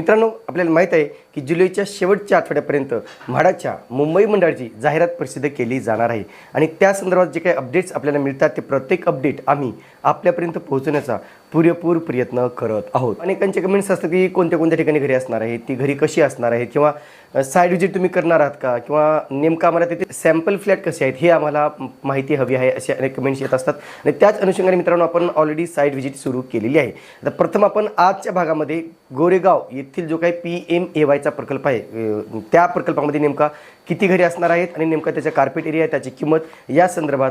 मित्रांनो आपल्याला माहीत आहे की जुलैच्या शेवटच्या आठवड्यापर्यंत म्हाडाच्या मुंबई मंडळाची जाहिरात प्रसिद्ध केली जाणार आहे. आणि त्या संदर्भात जे काही अपडेट्स आपल्याला मिळतात ते प्रत्येक अपडेट आम्ही आपल्यापर्यंत पोहोचवण्याचा पुरेपूर प्रयत्न करत आहोत. अनेकांचे कमेंट्स असतात की कोणत्या कोणत्या ठिकाणी घरी असणार आहे ती घरी कशी असणार आहे किंवा साईड विजिट तुम्ही करणार आहात का? किंवा नेमकं आम्हाला तिथे सॅम्पल फ्लॅट कसे आहेत हे आम्हाला माहिती हवी आहे असे अनेक कमेंट्स येत असतात. आणि त्याच अनुषंगाने मित्रांनो आपण ऑलरेडी साईड व्हिजिट सुरू केलेली आहे. तर प्रथम आपण आजच्या भागामध्ये गोरेगाव येथील जो काही पी एम ए वायचा प्रकल्प आहे त्या प्रकल्पामध्ये नेमका किती घरी असणार आहेत आणि नेमका त्याच्या कार्पेट एरिया त्याची किंमत या संदर्भात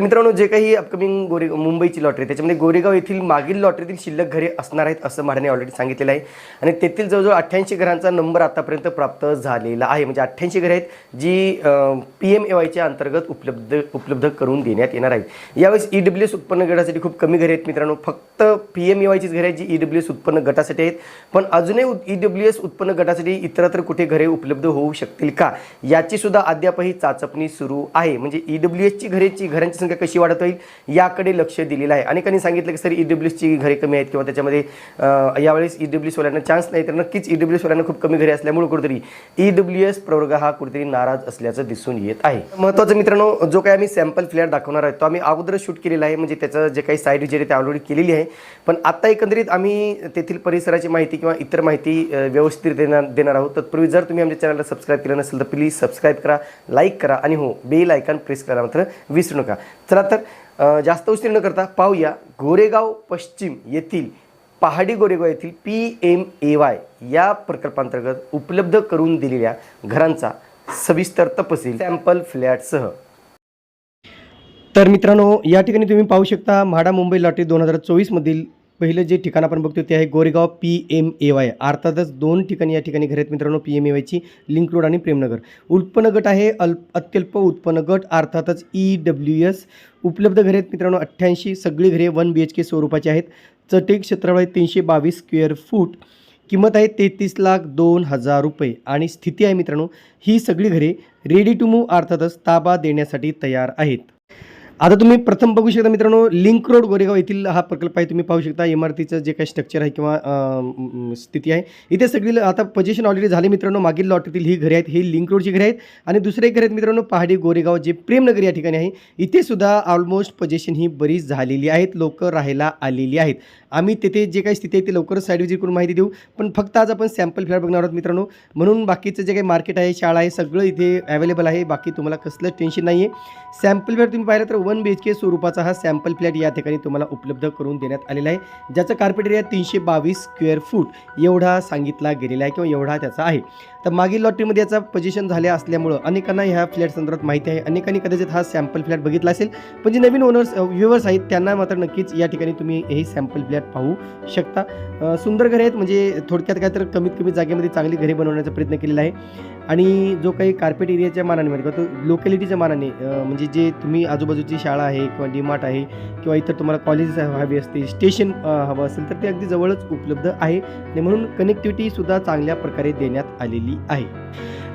तर मित्रांनो जे काही अपकमिंग गोरे मुंबईची लॉटरी त्याच्यामध्ये गोरेगाव येथील मागील लॉटरीतील शिल्लक घरे असणार आहेत असं म्हाडाने ऑलरेडी सांगितलेलं आहे. आणि तेथील जवळजवळ अठ्ठ्याऐंशी घरांचा नंबर आतापर्यंत प्राप्त झालेला आहे. म्हणजे अठ्ठ्याऐंशी घरे आहेत जी पी एम ए वायच्या अंतर्गत उपलब्ध उपलब्ध करून देण्यात येणार आहेत. यावेळेस ई डब्ल्यू एस उत्पन्न गटासाठी खूप कमी घरे आहेत मित्रांनो. फक्त पी एम ए वायचीच घरे आहेत जी ई डब्ल्यू एस उत्पन्न गटासाठी आहेत. पण अजूनही ई डब्ल्यू एस उत्पन्न गटासाठी इतरत्र कुठे घरे उपलब्ध होऊ शकतील का? याची सुद्धा अद्यापही चाचपणी सुरू आहे. म्हणजे ई डब्ल्यू एसची घरेची घरांची संख्या कशी वाढत होईल याकडे लक्ष दिलेलं आहे. अनेकांनी सांगितलं की सर ई डब्ल्यूसची घरे कमी आहेत किंवा त्याच्यामध्ये यावेळेस ई डब्ल्यू एसवाल्यांना चान्स नाही. तर नक्कीच ई डब्ल्यू एसवाल्यांना खूप कमी घरे असल्यामुळे कुठेतरी ई डब्ल्यूएस प्रवर्ग हा कुठेतरी नाराज असल्याचं दिसून येत आहे. महत्त्वाचं मित्रांनो जो काही आम्ही सॅम्पल फ्लॅट दाखवणार आहे तो आम्ही अगोदर शूट केलेला आहे. म्हणजे त्याचं जे काही साईड विजिट ते ऑलरेडी केलेली आहे. पण आता एकंदरीत आम्ही तेथील परिसराची माहिती किंवा इतर माहिती व्यवस्थित देणार देणार आहोत. तत्पूर्वी जर तुम्ही आमच्या चॅनलला सबस्क्राईब केलं नसेल तर प्लीज सबस्क्राईब करा लाईक करा आणि हो बेल आयकॉन प्रेस करा मात्र विसरू नका. चला तर जास्त उशीर न करता पाहूया गोरेगाव पश्चिम येथील पहाडी गोरेगाव येथील पी एम ए वाय या प्रकल्पांतर्गत उपलब्ध करून दिलेल्या घरांचा सविस्तर तपशील सॅम्पल फ्लॅटसह. तर मित्रांनो या ठिकाणी तुम्ही पाहू शकता म्हाडा मुंबई लॉटरी दोन हजार चोवीसमधील पहिलं जे ठिकाण आपण बघतो ते आहे Goregaon P M A Y. अर्थातच दोन ठिकाणी या ठिकाणी घर आहेत मित्रांनो पी एम ए वायची लिंक रोड आणि प्रेमनगर. उत्पन्न गट आहे अल्प अत्यल्प उत्पन्न गट अर्थातच ई डब्ल्यू एस उपलब्ध घरे आहेत मित्रांनो अठ्ठ्याऐंशी. सगळी घरे वन बी एच के स्वरूपाची आहेत. चटे क्षेत्रफळ आहे तीनशे बावीस स्क्वेअर फूट किंमत आहे तेहतीस लाख दोन हजार रुपये. आणि स्थिती आहे मित्रांनो ही सगळी घरे रेडी टू मूव्ह अर्थातच ताबा देण्यासाठी तयार आहेत. आता तुम्ही प्रथम बघू शकता मित्रांनो लिंक रोड गोरेगाव येथील हा प्रकल्प आहे. तुम्ही पाहू शकता इमारतीचं जे काही स्ट्रक्चर आहे किंवा स्थिती आहे. इथे सगळी आता पोझिशन ऑलरेडी झाले मित्रांनो. मागील लॉटरीतील ही घरे आहेत ही लिंक रोडची घरे आहेत. आणि दुसरे घर आहेत मित्रांनो पहाडी गोरेगाव जे प्रेमनगर या ठिकाणी आहे. इथे सुद्धा ऑलमोस्ट पोझिशन ही बरीच झालेली आहेत. लोक राहायला आलेली आहेत. आम्ही तेथे जे काही स्थिती आहे ते लवकरच साईड विजिट करून माहिती देऊ. पण फक्त आज आपण सॅम्पल फ्लॅट बघणार आहोत मित्रांनो. म्हणून बाकीचं जे काही मार्केट आहे शाळा आहे सगळं इथे अवेलेबल आहे. बाकी तुम्हाला कसलंच टेन्शन नाही आहे सॅम्पल फ्लॅट तुम्ही पाहिलं तर वन बी एच के स्वरूपाचा हा सॅम्पल फ्लॅट या ठिकाणी तुम्हाला उपलब्ध करून देण्यात आलेला आहे. ज्याचं कार्पेट एरिया तीनशे बावीस स्क्वेअर फूट एवढा सांगितला गेलेला आहे किंवा एवढा त्याचा आहे. तर मागील लॉटरीमध्ये याचा पोझिशन झाल्या असल्यामुळं अनेकांना ह्या फ्लॅट संदर्भात माहिती आहे. अनेकांनी कदाचित हा सॅम्पल फ्लॅट बघितला असेल. पण जे नवीन ओनर्स व्ह्युअर्स आहेत त्यांना मात्र नक्कीच या ठिकाणी तुम्ही हे सॅम्पल फ्लॅट पाहू शकता. सुंदर घरे आहेत म्हणजे थोडक्यात काय तर कमीत कमी जागेमध्ये चांगली घरे बनवण्याचा प्रयत्न केलेला आहे. आणि जो काही कार्पेट एरियाच्या मानाने म्हणजे तो लोकॅलिटीच्या मानाने म्हणजे जे तुम्ही आजूबाजूची शाळा आहे किंवा डीमार्ट आहे किंवा इतर तुम्हाला कॉलेजेस हवी असतील स्टेशन हवं असेल तर ते अगदी जवळच उपलब्ध आहे. आणि म्हणून कनेक्टिव्हिटीसुद्धा चांगल्या प्रकारे देण्यात आलेली आहे.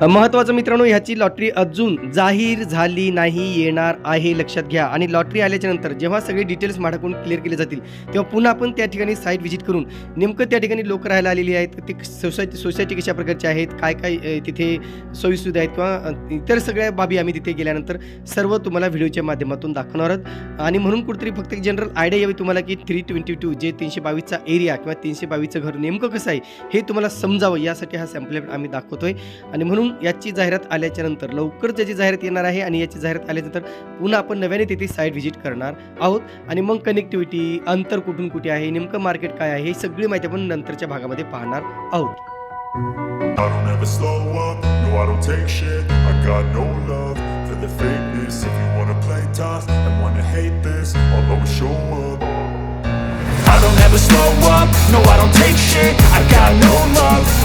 महत्त्वाचं मित्रांनो ह्याची लॉटरी अजून जाहीर झाली नाही येणार आहे लक्षात घ्या. आणि लॉटरी आल्याच्यानंतर जेव्हा सगळे डिटेल्स माझ्याकडून क्लिअर केले जातील तेव्हा पुन्हा आपण त्या ठिकाणी साईट व्हिजिट करून नेमकं त्या ठिकाणी लोक राहायला आलेली आहेत ते सोसायटी सोसायटी कशा प्रकारची आहेत काय काय तिथे सोयीसुविधा आहेत किंवा इतर सगळ्या बाबी आम्ही तिथे गेल्यानंतर सर्व तुम्हाला व्हिडिओच्या माध्यमातून दाखवणार आहोत. आणि म्हणून कुठेतरी फक्त एक जनरल आयडिया यावी तुम्हाला की थ्री ट्वेंटी टू जे तीनशे बावीसचा एरिया किंवा तीनशे बावीसचं घर नेमकं कसं आहे हे तुम्हाला समजावं. यासाठी हा सॅम्पलेट आम्ही दाखवतोय. आणि म्हणून याची जाहिरात आल्याच्यानंतर लवकर त्याची जाहिरात येणार आहे आणि याची जाहिरात आल्यानंतर पुन्हा आपण नव्याने तिथे साईट व्हिजिट करणार आहोत. आणि मग कनेक्टिव्हिटी अंतर कुठून कुठे आहे नेमकं मार्केट काय आहे ही सगळी माहिती आपण नंतरच्या भागामध्ये पाहणार आहोत. I don't ever slow up, no I don't take shit, I got no love.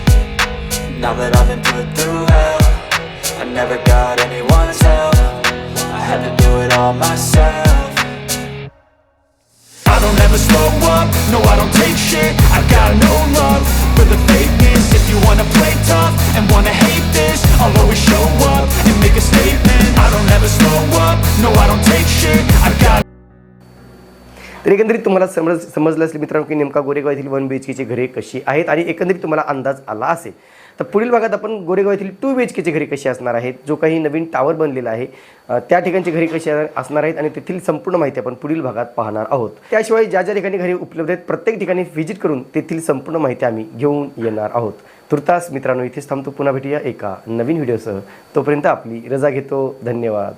Now that I've been put through hell I never got anyone's help I had to do it all myself I don't ever slow up, no I don't take shit I've got no love for the fakeness If you wanna play tough and wanna hate this I'll always show up and make a statement I don't ever slow up, no I don't take shit I've got तर एकंदरीत तुम्हाला समज समजलं असेल मित्रांनो की नेमका गोरेगाव येथील वन बी एच केची घरे कशी आहेत आणि एकंदरीत तुम्हाला अंदाज आला असेल तर पुढील भागात आपण गोरेगाव येथील टू बी एच केची घरी कशी असणार आहेत जो काही नवीन टावर बनलेला आहे त्या ठिकाणची घरी कशी असणार आहेत आणि तेथील संपूर्ण माहिती आपण पुढील भागात पाहणार आहोत. त्याशिवाय ज्या ज्या ठिकाणी घरी उपलब्ध आहेत प्रत्येक ठिकाणी व्हिजिट करून तेथील संपूर्ण माहिती आम्ही घेऊन येणार आहोत. तुर्तास मित्रांनो इथेच थांबतो. पुन्हा भेटूया एका नवीन व्हिडिओसह तोपर्यंत आपली रजा घेतो. धन्यवाद.